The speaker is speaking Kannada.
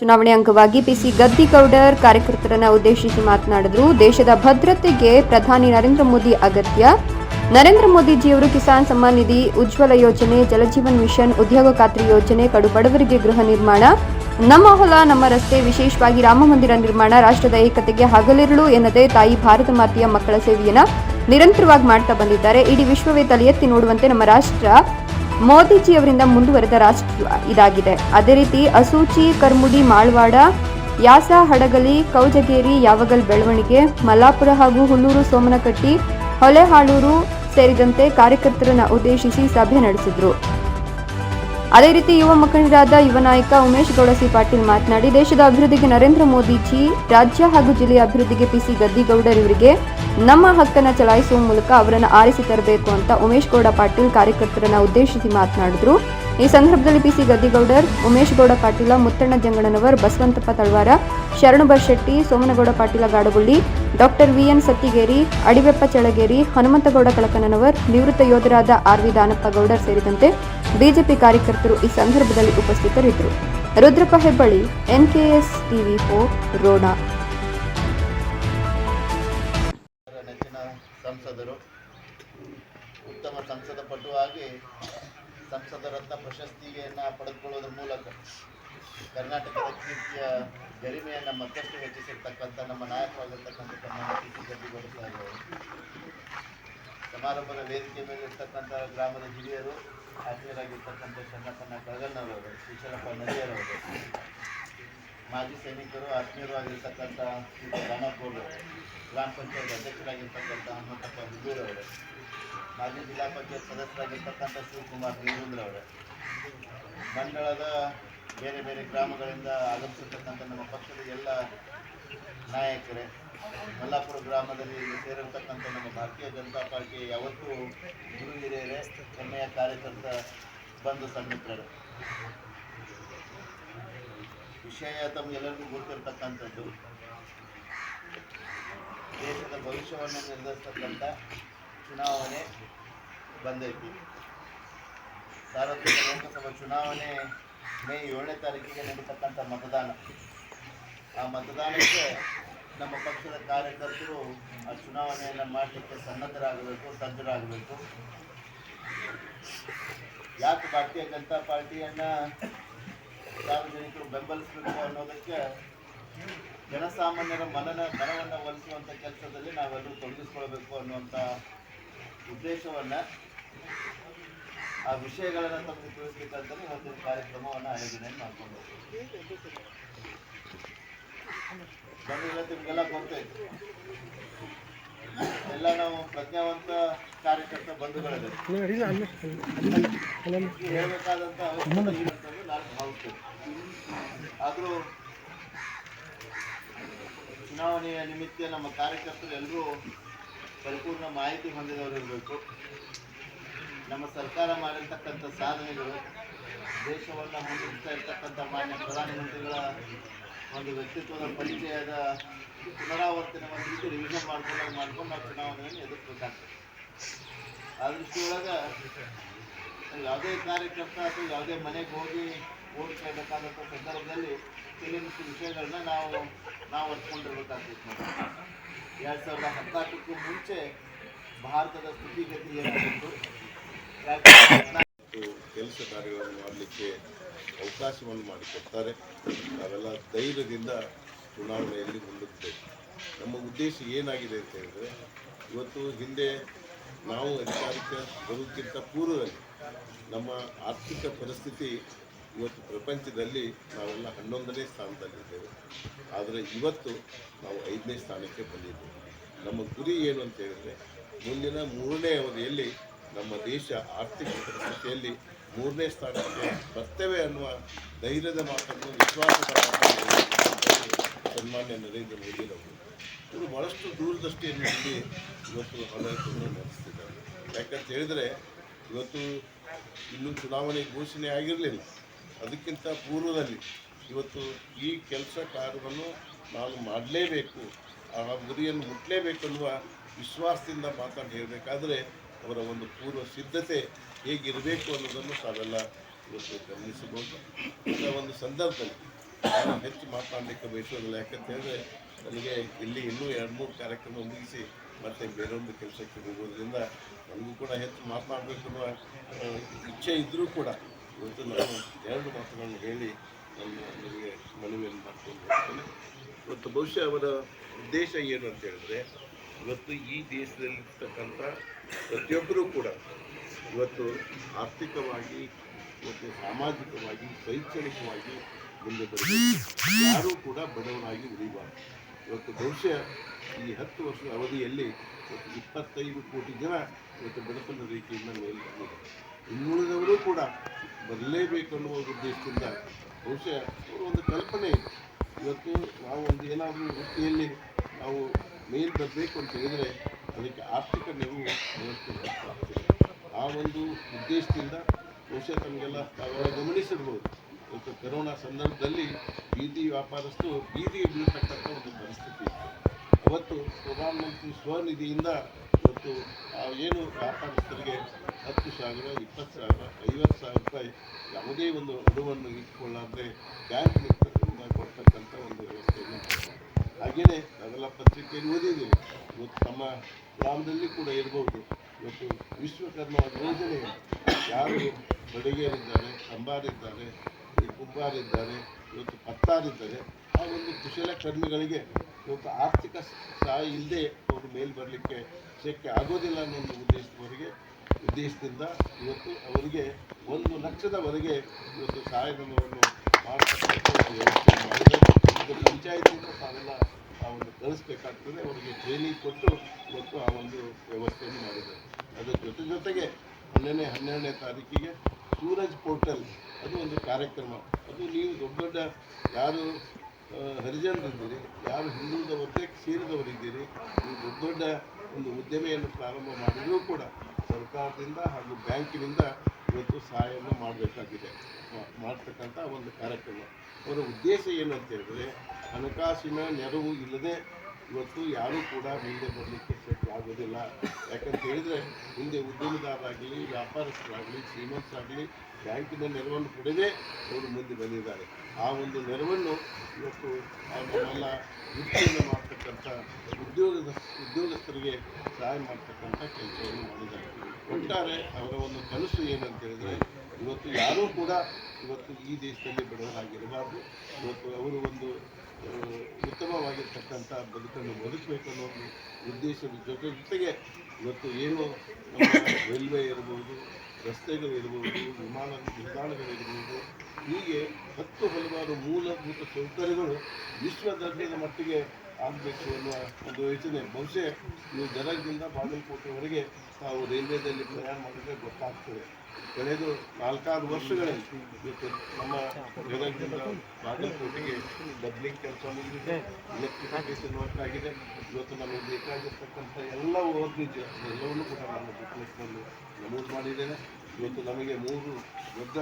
ಚುನಾವಣೆ ಅಂಗವಾಗಿ ಪಿಸಿ ಗದ್ದಿಗೌಡರ್ ಕಾರ್ಯಕರ್ತರನ್ನ ಉದ್ದೇಶಿಸಿ ಮಾತನಾಡಿದ್ರು. ದೇಶದ ಭದ್ರತೆಗೆ ಪ್ರಧಾನಿ ನರೇಂದ್ರ ಮೋದಿ ಅಗತ್ಯ. ನರೇಂದ್ರ ಮೋದಿಜಿಯವರು ಕಿಸಾನ್ ಸಮ್ಮಾನ್ ನಿಧಿ, ಉಜ್ವಲ ಯೋಜನೆ ಜಲಜೀವನ್ ಮಿಷನ್, ಉದ್ಯೋಗ ಖಾತ್ರಿ ಯೋಜನೆ, ಕಡು ಬಡವರಿಗೆ ಗೃಹ ನಿರ್ಮಾಣ, ನಮ್ಮ ಹೊಲ, ನಮ್ಮ ರಸ್ತೆ, ವಿಶೇಷವಾಗಿ ರಾಮ ಮಂದಿರ ನಿರ್ಮಾಣ, ರಾಷ್ಟ್ರದ ಏಕತೆಗೆ ಹಗಲಿರುಳು ಎನ್ನದೆ ತಾಯಿ ಭಾರತ ಮಾತೆಯ ಮಕ್ಕಳ ಸೇವೆಯನ್ನ ನಿರಂತರವಾಗಿ ಮಾಡ್ತಾ ಬಂದಿದ್ದಾರೆ. ಇಡೀ ವಿಶ್ವವೇ ತಲೆ ಎತ್ತಿ ನೋಡುವಂತೆ ನಮ್ಮ ರಾಷ್ಟ್ರ ಮೋದಿಜಿಯವರಿಂದ ಮುಂದುವರೆದ ರಾಷ್ಟ್ರ ಇದಾಗಿದೆ. ಅದೇ ರೀತಿ ಅಸೂಚಿ, ಕರ್ಮುಡಿ, ಮಾಳ್ವಾಡ, ಯಾಸ, ಹಡಗಲಿ, ಕೌಜಗೇರಿ, ಯಾವಗಲ್ ಬೆಳವಣಿಗೆ, ಮಲ್ಲಾಪುರ ಹಾಗೂ ಹುಲ್ಲೂರು ಸೋಮನಕಟ್ಟಿ, ಹೊಳೆಹಾಳೂರು ಸೇರಿದಂತೆ ಕಾರ್ಯಕರ್ತರನ್ನು ಉದ್ದೇಶಿಸಿ ಸಭೆ ನಡೆಸಿದ್ರು. ಅದೇ ರೀತಿ ಯುವ ಮುಖಂಡರಾದ ಯುವ ನಾಯಕ ಉಮೇಶ್ ಗೌಡಸಿ ಪಾಟೀಲ್ ಮಾತನಾಡಿ, ದೇಶದ ಅಭಿವೃದ್ಧಿಗೆ ನರೇಂದ್ರ ಮೋದಿಜಿ ರಾಜ್ಯ ಹಾಗೂ ಜಿಲ್ಲೆಯ ಅಭಿವೃದ್ಧಿಗೆ ಪಿಸಿ ಗದ್ದಿಗೌಡರ್ ಇವರಿಗೆ ನಮ್ಮ ಹಕ್ಕನ್ನು ಚಲಾಯಿಸುವ ಮೂಲಕ ಅವರನ್ನು ಆರಿಸಿ ತರಬೇಕು ಅಂತ ಉಮೇಶ್ ಗೌಡ ಪಾಟೀಲ್ ಕಾರ್ಯಕರ್ತರನ್ನ ಉದ್ದೇಶಿಸಿ ಮಾತನಾಡಿದರು. ಈ ಸಂದರ್ಭದಲ್ಲಿ PC Gaddigoudar, Umesh Gowda Patil, Muttanna Janganavar, Basavanthappa Talawar, Sharanubar Shetty, Somanagouda Patil Gadagulli, doctor VN Sattigeri, Adiveppa Chalageri Hanumanthagouda Kalakanavar ನಿವೃತ್ತ ಯೋಧರಾದ ಆರ್ ವಿ ದಾನಪ್ಪ ಗೌಡರ್ ಸೇರಿದಂತೆ ಬಿಜೆಪಿ ಕಾರ್ಯಕರ್ತರು ಈ ಸಂದರ್ಭದಲ್ಲಿ ಉಪಸ್ಥಿತರಿದ್ದರು. Rudrappa Hebballi, NKS TV four, Ron. ಸಂಸದರು. ಉತ್ತಮ ಸಂಸದ ಪಟುವಾಗಿ ಸಂಸದ ರತ್ನ ಮೂಲಕ ಕರ್ನಾಟಕದ ಕೀರ್ತಿಯ ಗರಿಮೆಯನ್ನ ಮತ್ತಷ್ಟು ಹೆಚ್ಚಿಸಿರ್ತಕ್ಕಂಥ ನಮ್ಮ ನಾಯಕರಾಗಿರ್ತಕ್ಕಂಥ ಸಮಾರಂಭದ ವೇದಿಕೆ ಮೇಲೆ ಇರ್ತಕ್ಕಂಥ ಗ್ರಾಮದ ಹಿರಿಯರು ಆತ್ಮೀಯರಾಗಿರ್ತಕ್ಕಂಥ ಚನ್ನಪ್ಪನ ಕಳಗಣ್ಣವರವರು ಈಶ್ವರಪ್ಪ ನದಿಯರವರು, ಮಾಜಿ ಸೈನಿಕರು, ಆತ್ಮೀಯರು ಆಗಿರ್ತಕ್ಕಂಥ ರಾಮಪ್ಪಗೌಡರು ಗ್ರಾಮ ಪಂಚಾಯತ್ ಅಧ್ಯಕ್ಷರಾಗಿರ್ತಕ್ಕಂಥ ಹನುಮಂತಪ್ಪ ಹುದ್ದೂರವರು, ಮಾಜಿ ಜಿಲ್ಲಾ ಪಂಚಾಯತ್ ಸದಸ್ಯರಾಗಿರ್ತಕ್ಕಂಥ ಶಿವಕುಮಾರ್ ದೇವೇಂದ್ರವರು ಮಂಡಳದ ಬೇರೆ ಬೇರೆ ಗ್ರಾಮಗಳಿಂದ ಆಗಮಿಸಿರ್ತಕ್ಕಂಥ ನಮ್ಮ ಪಕ್ಷದ ಎಲ್ಲ ನಾಯಕರೇ ಮಲ್ಲಾಪುರ ಗ್ರಾಮದಲ್ಲಿ ಸೇರಿರ್ತಕ್ಕಂಥ ನಮ್ಮ ಭಾರತೀಯ ಜನತಾ ಪಾರ್ಟಿ ಯಾವತ್ತೂ ಗುರು ಹಿರಿಯರೇ, ಹೆಮ್ಮೆಯ ಕಾರ್ಯಕರ್ತ ಬಂಧು ಸಣ್ಣ ವಿಷಯ ತಮಗೆಲ್ಲರಿಗೂ ಗೊತ್ತಿರ್ತಕ್ಕಂಥದ್ದು, ದೇಶದ ಭವಿಷ್ಯವನ್ನು ನಿರ್ಧರಿಸ್ತಕ್ಕಂಥ ಚುನಾವಣೆ ಬಂದೈತಿ. ಸಾರ್ವತ್ರಿಕ ಲೋಕಸಭಾ ಚುನಾವಣೆ ಮೇ ಏಳನೇ ತಾರೀಕಿಗೆ ನಡೀತಕ್ಕಂಥ ಮತದಾನ. ಆ ಮತದಾನಕ್ಕೆ ನಮ್ಮ ಪಕ್ಷದ ಕಾರ್ಯಕರ್ತರು ಆ ಚುನಾವಣೆಯನ್ನು ಮಾಡಲಿಕ್ಕೆ ಸನ್ನದ್ಧರಾಗಬೇಕು, ಸಜ್ಜರಾಗಬೇಕು. ಯಾಕೆ ಭಾರತೀಯ ಜನತಾ ಪಾರ್ಟಿಯನ್ನು ಸಾರ್ವಜನಿಕರು ಬೆಂಬಲಿಸಬೇಕು ಅನ್ನೋದಕ್ಕೆ ಜನಸಾಮಾನ್ಯರ ಮನನ, ಮನವನ್ನು ಒಲಿಸುವಂಥ ಕೆಲಸದಲ್ಲಿ ನಾವೆಲ್ಲರೂ ತೊಡಗಿಸ್ಕೊಳ್ಬೇಕು ಅನ್ನುವಂಥ ಉದ್ದೇಶವನ್ನು ಆ ವಿಷಯಗಳನ್ನು ತಮಗೆ ತಿಳಿಸ್ಬೇಕಂತಲೇ ಇವತ್ತಿನ ಕಾರ್ಯಕ್ರಮವನ್ನು ಆಯೋಜನೆ ಮಾಡಿಕೊಂಡು ನಿಮಗೆಲ್ಲ ಗೊತ್ತೈತೆ ಎಲ್ಲ ನಾವು ಪ್ರಜ್ಞಾವಂತ ಕಾರ್ಯಕರ್ತ ಬಂಧುಗಳಿದ್ದಾರೆ ಹೇಳಬೇಕಾದಂಥ ಅವಶ್ಯಕತೆ ನಾನು ಭಾವಿಸ್ತೇನೆ. ಆದರೂ ಚುನಾವಣೆಯ ನಿಮಿತ್ತ ನಮ್ಮ ಕಾರ್ಯಕರ್ತರು ಎಲ್ಲರೂ ಪರಿಪೂರ್ಣ ಮಾಹಿತಿ ಹೊಂದಿದವರು ಇರಬೇಕು. ನಮ್ಮ ಸರ್ಕಾರ ಮಾಡಿರ್ತಕ್ಕಂಥ ಸಾಧನೆಗಳು ದೇಶವನ್ನು ಮುಂದಿಡ್ತಾ ಇರ್ತಕ್ಕಂಥ ಮಾನ್ಯ ಪ್ರಧಾನಮಂತ್ರಿಗಳ ಒಂದು ವ್ಯಕ್ತಿತ್ವದ ಪರಿಚಯದ ಪುನರಾವರ್ತನೆ ಒಂದು ರಿವಿಷನ್ ಮಾಡ್ಕೊಂಡಾಗ ಮಾಡ್ಕೊಂಡು ನಾವು ಚುನಾವಣೆಯನ್ನು ಎದುರಿಸಬೇಕಾಗ್ತದೆ ಆ ದೃಷ್ಟಿಯೊಳಗೆ ಯಾವುದೇ ಕಾರ್ಯಕರ್ತ ಅಥವಾ ಯಾವುದೇ ಮನೆಗೆ ಹೋಗಿ ಓಟ್ ಕೇಳಬೇಕಾದಂಥ ಸಂದರ್ಭದಲ್ಲಿ ಕೆಲವೊಂದಿಷ್ಟು ವಿಷಯಗಳನ್ನ ನಾವು ನಾವು ಅರ್ತ್ಕೊಂಡಿರ್ಬೇಕಾಗ್ತೈತೆ ನೋಡಿ ಎರಡು ಸಾವಿರದ ಹದಿನಾಲ್ಕಕ್ಕೂ ಮುಂಚೆ ಭಾರತದ ಸ್ಥಿತಿಗತಿ ಏನಾಗಿತ್ತು? ಕೆಲಸ ಕಾರ್ಯಗಳನ್ನು ಮಾಡಲಿಕ್ಕೆ ಅವಕಾಶವನ್ನು ಮಾಡಿಕೊಡ್ತಾರೆ. ನಾವೆಲ್ಲ ಧೈರ್ಯದಿಂದ ಚುನಾವಣೆಯಲ್ಲಿ ಮುನ್ನುಗ್ಗಬೇಕು ನಮ್ಮ ಉದ್ದೇಶ ಏನಾಗಿದೆ ಅಂತ ಹೇಳಿದ್ರೆ, ಇವತ್ತು ಹಿಂದೆ ನಾವು ಅಧಿಕಾರಕ್ಕೆ ಬರುವುದಕ್ಕಿಂತ ಪೂರ್ವದಲ್ಲಿ ನಮ್ಮ ಆರ್ಥಿಕ ಪರಿಸ್ಥಿತಿ ಇವತ್ತು ಪ್ರಪಂಚದಲ್ಲಿ ನಾವೆಲ್ಲ ಹನ್ನೊಂದನೇ ಸ್ಥಾನದಲ್ಲಿದ್ದೇವೆ. ಆದರೆ ಇವತ್ತು ನಾವು ಐದನೇ ಸ್ಥಾನಕ್ಕೆ ಬಂದಿದ್ದೇವೆ. ನಮ್ಮ ಗುರಿ ಏನು ಅಂತ ಹೇಳಿದ್ರೆ, ಮುಂದಿನ ಮೂರನೇ ಅವಧಿಯಲ್ಲಿ ನಮ್ಮ ದೇಶ ಆರ್ಥಿಕ ಪರಿಸ್ಥಿತಿಯಲ್ಲಿ ಮೂರನೇ ಸ್ಥಾನಕ್ಕೆ ಬರ್ತೇವೆ ಅನ್ನುವ ಧೈರ್ಯದ ಮಾತನ್ನು ವಿಶ್ವಾಸದ ಮಾತನ್ನು ಸನ್ಮಾನ್ಯ ನರೇಂದ್ರ ಮೋದಿರವರು ಇವರು ಭಾಳಷ್ಟು ದೂರದೃಷ್ಟಿಯನ್ನು ಇಲ್ಲಿ ಇವತ್ತು ಆಡಳಿತವನ್ನು ನಡೆಸ್ತಿದ್ದಾರೆ. ಯಾಕಂತ ಹೇಳಿದರೆ ಇವತ್ತು ಇನ್ನೂ ಚುನಾವಣೆ ಘೋಷಣೆ ಆಗಿರಲಿಲ್ಲ. ಅದಕ್ಕಿಂತ ಪೂರ್ವದಲ್ಲಿ ಇವತ್ತು ಈ ಕೆಲಸ ಕಾರ್ಯವನ್ನು ನಾನು ಮಾಡಲೇಬೇಕು, ಆ ಗುರಿಯನ್ನು ಮುಟ್ಟಲೇಬೇಕು ಅನ್ನುವ ವಿಶ್ವಾಸದಿಂದ ಮಾತಾಡಿ ಹೇಳಬೇಕಾದ್ರೆ ಅವರ ಒಂದು ಪೂರ್ವ ಸಿದ್ಧತೆ ಹೇಗಿರಬೇಕು ಅನ್ನೋದನ್ನು ತಾವೆಲ್ಲ ಇವತ್ತು ಗಮನಿಸಬಹುದು. ಅಂಥ ಒಂದು ಸಂದರ್ಭದಲ್ಲಿ ನಾನು ಹೆಚ್ಚು ಮಾತನಾಡಲಿಕ್ಕೆ ಬಯಸೋದಿಲ್ಲ ಯಾಕಂತ ಹೇಳಿದ್ರೆ ನನಗೆ ಇಲ್ಲಿ ಇನ್ನೂ ಎರಡು ಮೂರು ಕಾರ್ಯಕ್ರಮ ಮುಗಿಸಿ ಮತ್ತೆ ಬೇರೊಂದು ಕೆಲಸಕ್ಕೆ ಹೋಗೋದ್ರಿಂದ ನನಗೂ ಕೂಡ ಹೆಚ್ಚು ಮಾತನಾಡಬೇಕು ಅನ್ನೋ ಇಚ್ಛೆ ಇದ್ದರೂ ಕೂಡ ಇವತ್ತು ನಾನು ಎರಡು ಮಾತುಗಳನ್ನು ಹೇಳಿ ನನ್ನ ನನಗೆ ಮನವಿಯನ್ನು ಮಾಡ್ಕೊಂಡು ಇವತ್ತು ಬಹುಶಃ ಅವರ ಉದ್ದೇಶ ಏನು ಅಂತ ಹೇಳಿದ್ರೆ ಇವತ್ತು ಈ ದೇಶದಲ್ಲಿರ್ತಕ್ಕಂಥ ಪ್ರತಿಯೊಬ್ಬರೂ ಕೂಡ ಇವತ್ತು ಆರ್ಥಿಕವಾಗಿ ಮತ್ತು ಸಾಮಾಜಿಕವಾಗಿ, ಶೈಕ್ಷಣಿಕವಾಗಿ ಮುಂದೆ ಬರಬೇಕು. ಯಾರೂ ಕೂಡ ಬಡವರಾಗಿ ಉಳಿಬಾರ್ದು. ಇವತ್ತು ಬಹುಶಃ ಈ ಹತ್ತು ವರ್ಷದ ಅವಧಿಯಲ್ಲಿ ಇವತ್ತು ಇಪ್ಪತ್ತೈದು ಕೋಟಿ ಜನ ಇವತ್ತು ಬಡತನ ರೇಖೆಯಿಂದ ಮೇಲೆ ಇನ್ನುಳಿದವರು ಕೂಡ ಬರಲೇಬೇಕು ಅನ್ನುವ ಉದ್ದೇಶದಿಂದ ಬಹುಶಃ ಒಂದು ಕಲ್ಪನೆ ಇವತ್ತು ನಾವು ಒಂದು ಏನಾದರೂ ವೃತ್ತಿಯಲ್ಲಿ ನಾವು ಮೇಲ್ ಬರಬೇಕು ಅಂತ ಹೇಳಿದರೆ ಅದಕ್ಕೆ ಆರ್ಥಿಕ ನೆರವು ವ್ಯವಸ್ಥೆ ಆ ಒಂದು ಉದ್ದೇಶದಿಂದ ಬಹುಶಃ ತಮಗೆಲ್ಲ ತಾವೆಲ್ಲ ಗಮನಿಸಿರ್ಬೋದು. ಇವತ್ತು ಕರೋನಾ ಸಂದರ್ಭದಲ್ಲಿ ಬೀದಿ ವ್ಯಾಪಾರಸ್ಥರು ಬೀದಿಗೆ ಬೀಳ್ತಕ್ಕಂಥ ಒಂದು ಪರಿಸ್ಥಿತಿ ಇತ್ತು. ಅವತ್ತು ಪ್ರಧಾನಮಂತ್ರಿ ಸ್ವನಿಧಿಯಿಂದ ಇವತ್ತು ಏನು ವ್ಯಾಪಾರಸ್ಥರಿಗೆ ಹತ್ತು ಸಾವಿರ, ಇಪ್ಪತ್ತು ಸಾವಿರ, ಐವತ್ತು ಸಾವಿರ ರೂಪಾಯಿ ಯಾವುದೇ ಒಂದು ಅಡುವನ್ನು ಇಟ್ಕೊಳ್ಳಾರ್ದೆ ಬ್ಯಾಂಕ್ ಕೊಡ್ತಕ್ಕಂಥ ಒಂದು ವ್ಯವಸ್ಥೆಯನ್ನು. ಹಾಗೆಯೇ ನಾವೆಲ್ಲ ಪತ್ರಿಕೆಯಲ್ಲಿ ಓದಿದ್ದೀವಿ. ಇವತ್ತು ನಮ್ಮ ಗ್ರಾಮದಲ್ಲಿ ಕೂಡ ಇರಬಹುದು ಇವತ್ತು ವಿಶ್ವಕರ್ಮ ಯೋಜನೆ ಯಾರು ಬಡಗಿಯರಿದ್ದಾರೆ, ಕಂಬಾರಿದ್ದಾರೆ ಕುಂಬಾರಿದ್ದಾರೆ, ಇವತ್ತು ಪತ್ತಾರಿದ್ದಾರೆ, ಆ ಒಂದು ಕುಶಲಕರ್ಮಿಗಳಿಗೆ ಇವತ್ತು ಆರ್ಥಿಕ ಸಹಾಯ ಇಲ್ಲದೆ ಅವರು ಮೇಲೆ ಬರಲಿಕ್ಕೆ ಶಕ್ಯ ಆಗೋದಿಲ್ಲ ಅನ್ನೋ ಒಂದು ಉದ್ದೇಶದವರೆಗೆ, ಉದ್ದೇಶದಿಂದ ಇವತ್ತು ಅವರಿಗೆ ಒಂದು ಲಕ್ಷದವರೆಗೆ ಇವತ್ತು ಸಹಾಯಧನವನ್ನು ಮಾಡತಕ್ಕಂಥ ವ್ಯವಸ್ಥೆ ಮಾಡಿದ್ದಾರೆ. ಇದು ಪಂಚಾಯತಿಯಿಂದ ತಾವೆಲ್ಲ ಆ ಒಂದು ಕಳಿಸ್ಬೇಕಾಗ್ತದೆ. ಅವರಿಗೆ ಟ್ರೈನಿಂಗ್ ಕೊಟ್ಟು ಇವತ್ತು ಆ ಒಂದು ವ್ಯವಸ್ಥೆಯನ್ನು ಮಾಡಿದ್ದಾರೆ. ಅದರ ಜೊತೆ ಜೊತೆಗೆ ಹನ್ನೆರಡನೇ ಹನ್ನೆರಡನೇ ತಾರೀಕಿಗೆ ಸೂರಜ್ ಪೋರ್ಟಲ್ ಅದು ಒಂದು ಕಾರ್ಯಕ್ರಮ. ಅದು ನೀವು ದೊಡ್ಡ ದೊಡ್ಡ ಯಾರು ಹರಿಜನರಿದ್ದೀರಿ ಯಾರು ಹಿಂದುಳಿದ ವರ್ಗಕ್ಕೆ ಸೇರಿದವರಿದ್ದೀರಿ ನೀವು ದೊಡ್ಡ ದೊಡ್ಡ ಒಂದು ಉದ್ಯಮೆಯನ್ನು ಪ್ರಾರಂಭ ಮಾಡಿದರೂ ಕೂಡ ಸರ್ಕಾರದಿಂದ ಹಾಗೂ ಬ್ಯಾಂಕಿನಿಂದ ಇವತ್ತು ಸಹಾಯವನ್ನು ಮಾಡಬೇಕಾಗಿದೆ. ಮಾಡ್ತಕ್ಕಂಥ ಒಂದು ಕಾರ್ಯಕ್ರಮ. ಅವರ ಉದ್ದೇಶ ಏನು ಅಂತ ಹೇಳಿದ್ರೆ, ಹಣಕಾಸಿನ ನೆರವು ಇಲ್ಲದೆ ಇವತ್ತು ಯಾರೂ ಕೂಡ ಮುಂದೆ ಬರಲಿಕ್ಕೆ ಸಾಧ್ಯ ಆಗೋದಿಲ್ಲ. ಯಾಕಂತ ಹೇಳಿದ್ರೆ, ಮುಂದೆ ಉದ್ಯಮದಾರರಾಗಲಿ ವ್ಯಾಪಾರಸ್ಥರಾಗಲಿ, ಶ್ರೀಮಂತರಾಗಲಿ, ಬ್ಯಾಂಕಿನ ನೆರವನ್ನು ಪಡೆದೇ ಅವರು ಮುಂದೆ ಬಂದಿದ್ದಾರೆ. ಆ ಒಂದು ನೆರವನ್ನು ಇವತ್ತು ನಮ್ಮೆಲ್ಲ ವೃತ್ತಿಯನ್ನು ಮಾಡ್ತಕ್ಕಂಥ ಉದ್ಯೋಗದ, ಉದ್ಯೋಗಸ್ಥರಿಗೆ ಸಹಾಯ ಮಾಡ್ತಕ್ಕಂಥ ಕೆಲಸವನ್ನು ಮಾಡಿದ್ದಾರೆ. ಒಟ್ಟಾರೆ ಅವರ ಒಂದು ಕನಸು ಏನಂತ ಇವತ್ತು ಯಾರೂ ಕೂಡ ಇವತ್ತು ಈ ದೇಶದಲ್ಲಿ ಬಡವರಾಗಿರಬಾರ್ದು. ಇವತ್ತು ಅವರು ಒಂದು ಉತ್ತಮವಾಗಿರ್ತಕ್ಕಂಥ ಬದುಕನ್ನು ಬದುಕಬೇಕು ಅನ್ನೋ ಉದ್ದೇಶದ ಜೊತೆ ಜೊತೆಗೆ ಇವತ್ತು ಏನು ರೈಲ್ವೆ ಇರ್ಬೋದು ರಸ್ತೆಗಳಿರ್ಬೋದು ವಿಮಾನ ನಿಲ್ದಾಣಗಳಿರ್ಬೋದು ಹೀಗೆ ಹತ್ತು ಹಲವಾರು ಮೂಲಭೂತ ಸೌಕರ್ಯಗಳು ವಿಶ್ವ ದರ್ಜೆಯ ಮಟ್ಟಿಗೆ ಆಗಬೇಕು ಅನ್ನುವ ಒಂದು ಯೋಚನೆ. ಬಹುಶಃ ನೀವು ಗದಗದಿಂದ ಬಾಗಲಕೋಟೆವರೆಗೆ ತಾವು ರೈಲ್ವೆದಲ್ಲಿ ಪ್ರಯಾಣ ಮಾಡಿದ್ರೆ ಗೊತ್ತಾಗ್ತದೆ. ಕಳೆದು ನಾಲ್ಕಾರು ವರ್ಷಗಳಲ್ಲಿ ನಮ್ಮ ಗದಗದಿಂದ ಬಾಗಲಕೋಟೆಗೆ ಡಬ್ಲಿಂಗ್ ಕೆಲಸ ಮುಗಿದಿದೆ ಎಲೆಕ್ಟ್ರಿಫಿಕೇಶನ್ ವರ್ಕ್ ಆಗಿದೆ. ಇವತ್ತು ನಮಗೆ ಬೇಕಾಗಿರ್ತಕ್ಕಂಥ ಎಲ್ಲ ಓವರ್ಬ್ರಿಡ್ಜ್ ಎಲ್ಲವನ್ನೂ ಕೂಡ ನಾನು ಬುಕ್ಲೆಟ್ನಲ್ಲಿ ನಮೂದು ಮಾಡಿದ್ದೇನೆ. ಇವತ್ತು ನಮಗೆ ಮೂರು ದೊಡ್ಡ